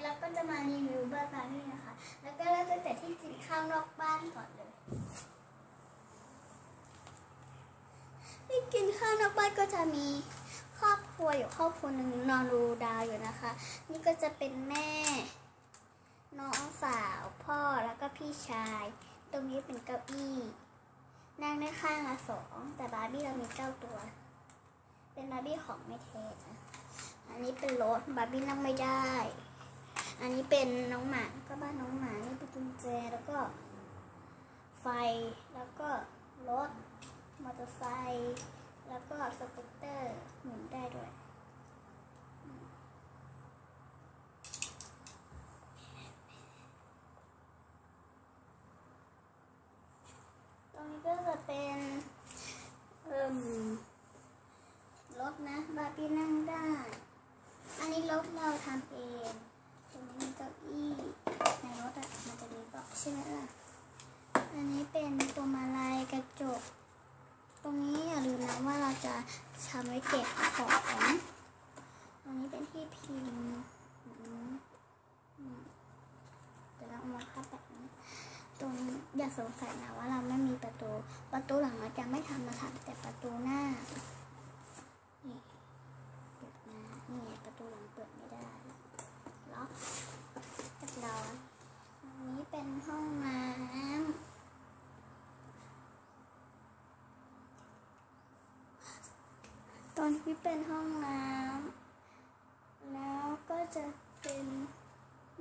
นี้เราก็จะมารีวิวบ้านบาร์บี้นะคะ แล้วก็เริ่มตั้งแต่ที่กินข้าวนอกบ้านก่อนเลยที่กินข้าวนอกบ้านก็จะมีครอบครัวอยู่ครอบครัวหนึ่งนอนดูดาวอยู่นะคะ นี่ก็จะเป็นแม่ น้องสาวพ่อแล้วก็พี่ชาย ตรงนี้เป็นเก้าอี้นั่งได้ข้างละสองแต่บาร์บี้เรามีเก้าตัว เป็นบาร์บี้ของไม่เทสอันนี้เป็นรถบาร์บี้นั่งไม่ได้ อันนี้เป็นน้องหมาก็บ้านน้องหมานี่เป็นกุญแจแล้วก็ ไฟแล้วก็รถมอเตอร์ไซค์แล้วก็สกูตเตอร์หมุนได้ด้วยตรงนี้ก็จะเป็นเอ่มรถนะ บาร์บี้นั่งได้ อันนี้รถเราทำเอง ตรงนี้มีเก้าอี้ในรถอะมันจะมีเบาะใช่ไหมล่ะ อันนี้เป็นตัวมาลายกระจก ตรงนี้อย่าลืมนะว่าเราจะทำไว้เก็บของตรงนี้เป็นที่พิมพ์อืมอืมเดี๋ยวเราเอามาคัดแบบนี้ ตรงอย่าสงสัยนะว่าเราไม่มีประตู ประตูหลังเราจะไม่ทำนะคะแต่ประตูหน้า นี่เปิดน้านี่ประตูหลังเปิดไม่ได้ ล็อกเรียบร้อยอันนี้เป็นห้องน้ำตอนที่เป็นห้องน้ำแล้วก็จะเป็น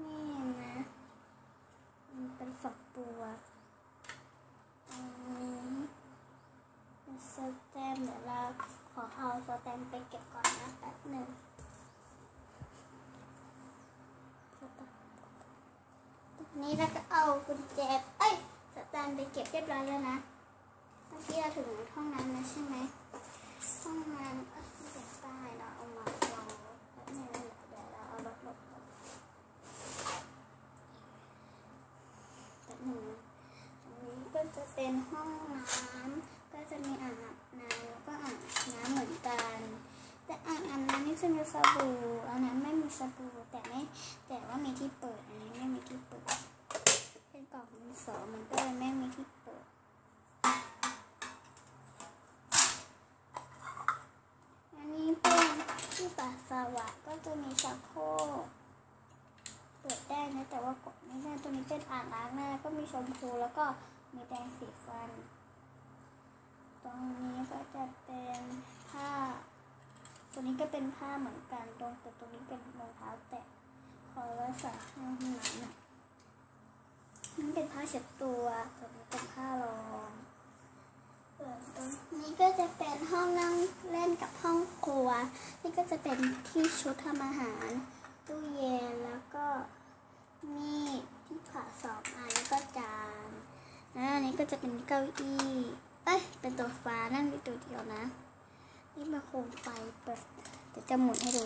นี่นะมันเป็นฝักบัวอันนี้สแตมเดี๋ยวเราขอเอาสแตมไปเก็บก่อนนะแป๊บหนึ่งสแตมป์ นี่เราก็เอากุญแจเอ้ยสแตมป์ไปเก็บเรียบร้อยแล้วนะเมื่อกี้เราถึงห้องน้ำแล้วใช่ไหมห้องน้ำเอ้ยไม่เป็นป้ายเราเอามาวางรถแป๊บหนึงเดี๋ยวเราเอารถหลบแบบหนึ่งตรงนี้ก็จะเป็นห้องน้ำก็จะมีอ่างน้ำแล้วก็อ่างน้ำเหมือนกัน แต่อ่างน้ำนี่จะมีสบู่อันนั้นไม่มีสบู่แต่ไม่แต่ว่ามีที่เปิดอันนี้ไม่มีที่เปิด เป็นกล่องมือ สองมันก็เลยไม่มีที่เปิด อันนี้เป็นที่ปัสสาวะก็จะมีชักโครกเปิดได้นะแต่ว่ากดไม่ได้ตัวนี้เป็นอ่างล้างหน้าก็มีชมพูแล้วก็มีแปรงสีฟัน ตรงนี้ก็จะเป็นผ้า ตัวนี้ก็เป็นผ้าเหมือนกันตรงแต่ตรงนี้เป็นรองเท้าแตะคอยไว้ใส่ห้องน้ำน่ะนี่เป็ เช็ดตัวตัวนี้เป็นผ้ารองเปิดตรงนี้ก็จะเป็นห้องนั่งเล่นกับห้องครัว นี่ก็จะเป็นที่ชุดทำอาหาร ตู้เย็นแล้วก็มีดที่ผ่าสองอันแล้วก็จานแล้วอันนี้ก็จะเป็นเก้าอี้เอ้ยเป็นตัวฟ้านั่งอยู่ตัวเดียวนะ นี่มาโคมไฟเปิดเดี๋ยวจะหมุนให้ดู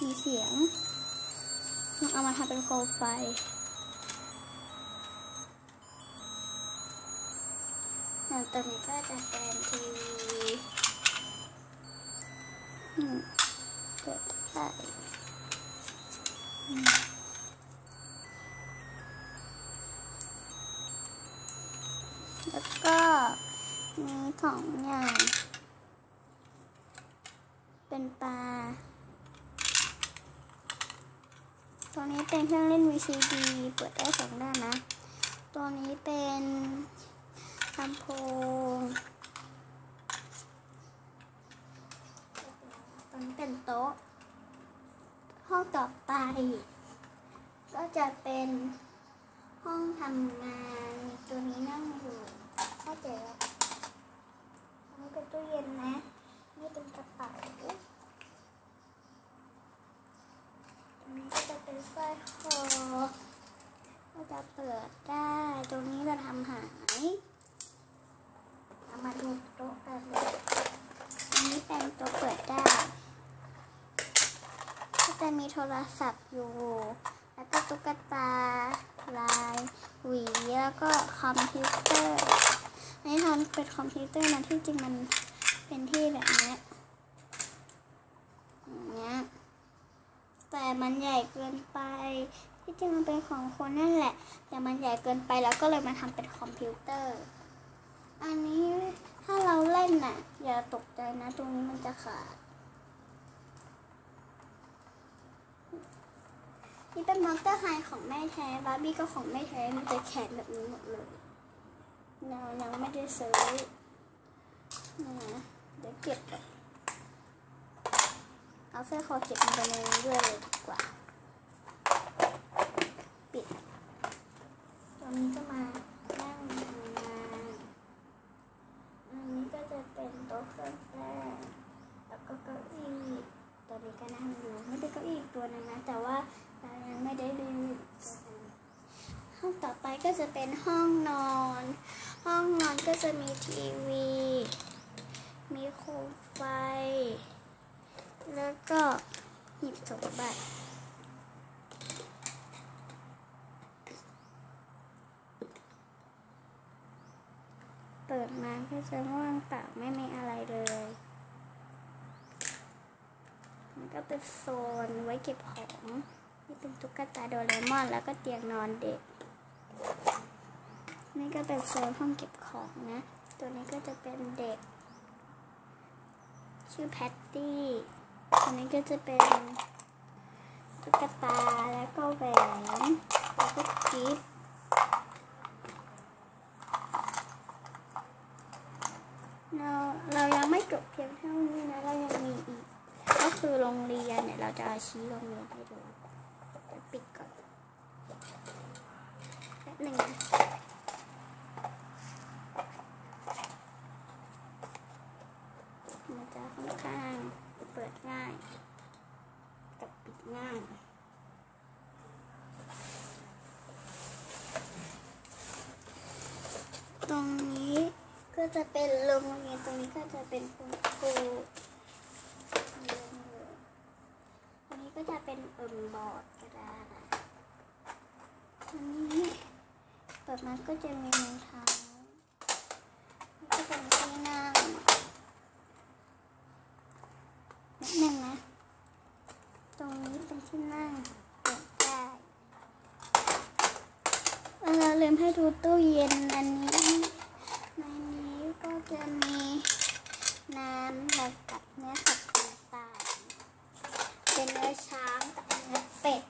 มีเสียงลองเอามาทำเป็นโคมไฟ แล้วตัวนี้ก็จะเป็นทีวีอืมเปิดได้แล้วก็มีของอย่าง เป็นปลา ตัวนี้เป็นเครื่องเล่น VCD เปิดได้สองด้านนะ ตัวนี้เป็น ลำโพงตันี้เป็นโต๊ะ ห้องต่อไป ก็จะเป็นห้องทำงานตัวนี้นั่งอยู่ถ้าเจออันนี้เป็นตู้เย็นนะ นี่เป็นกระเป๋าตรงนี้ก็จะเป็นสร้อยคอก็จะเปิดได้ ตรงนี้เราทำหาย มาดูโต๊ะกันเลยอันนี้เป็นต๊ะเปิดได้ก็จะมีโทรศัพท์อยู่ แล้วก็ตุ๊กตาลายหวี แล้วก็คอมพิวเตอร์อันนี้ทำเป็นคอมพิวเตอร์นะที่จริงมันเป็นที่แบบนี้อย่างเงี้ยแต่แต่มันใหญ่เกินไปที่จริงมันเป็นของคนนั่นแหละ แต่มันใหญ่เกินไปแล้วก็เลยมาทำเป็นคอมพิวเตอร์ อันนี้ถ้าเราเล่นน่ะ อย่าตกใจนะ ตรงนี้มันจะขาด นี่เป็นมอนสเตอร์ไฮของแม่แท้บาร์บี้ก็ของแม่แท้มีแต่แขนแบบนี้หมดเลยเรายังไม่ได้ซื้อนะเดี๋ยวเก็บก่อนเอาเสื้อคอเก็บมันไปในนี้ด้วยเลยดีกว่า ปิด ตรงนี้ก็มานั่งทำงานอันนี้ก็จะเป็นโต๊ะเครื่องแป้งแล้วก็เก้าอี้ตัวนี้ก็นั่งอยู่ไม่ได้เก้าอี้อีกตัวหนึงนะ แต่ว่าเรายังไม่ได้รีวิวตัวนั้นห้อง ต่อไปก็จะเป็นห้องนอน ห้องนอนก็จะมีทีวี มีโคมไฟ แล้วก็หีบสมบัติเปิดมาก็จะว่างเปล่าไม่มีอะไรเลย มันก็เป็นโซนไว้เก็บของ นี่เป็นตุ๊กตาโดเรมอนแล้วก็เตียงนอนเด็ก นี่ก็เป็นโซนห้องเก็บของนะ ตัวนี้ก็จะเป็นเด็ก ชื่อแพตตี้ตัวนี้ก็จะเป็นตุ๊กตาแล้วก็แหวนแล้วก็กิ๊บเราเรายังไม่จบเพียงเท่านี้นะเรายังมีอีก ก็คือโรงเรียนเนี่ยเราจะชี้โรงเรียนให้ดูเดี๋ยวปิดก่อน หนึ่งมันจะค่อนข้างเปิดง่ายกับปิดง่ายตรงนี้ก็จะเป็นโรงเรียนตรงนี้ก็จะเป็นคุณครูตรงนี้ก็จะเป็นเอิ่มบอร์ดกระดาษตรงนี้ เปิดมาก็จะมีรองเท้าก็เป็นที่นั่งนิดนึงนะ ตรงนี้เป็นที่นั่งเปิดได้เออเราลืมให้ดูตู้เย็นอันนี้ ในนี้ก็จะมีน้ำแล้วกับเนื้อสัตว์ต่างๆเป็นเนื้อช้างกับเนื้อเป็ด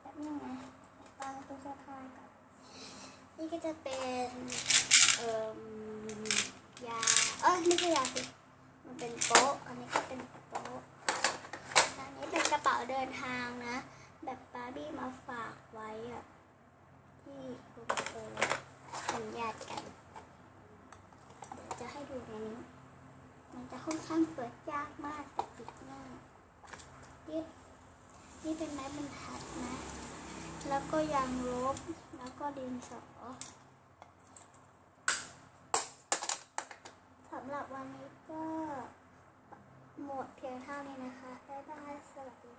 แบบนี้นะวางตู้เสื้อผ้าก่อนนี่ก็จะเป็นเอ่มยา เอ้ยไม่ใช่ยาสิ มันเป็นโต๊ะ อันนี้ก็เป็นโต๊ะ อันนี้เป็นกระเป๋าเดินทางนะ แบบบาร์บี้มาฝากไว้อะที่คุณครูเป็นญาติกัน เดี๋ยวจะให้ดูในนี้ มันจะค่อนข้างเปิดยากมากแต่ปิดง่ายนี่นี่เป็นไม้บรรทัดนะ แล้วก็ยางลบ แล้วก็ดินสอสำหรับวันนี้ก็หมดเพียงเท่านี้นะคะ บ๊ายบาย สวัสดี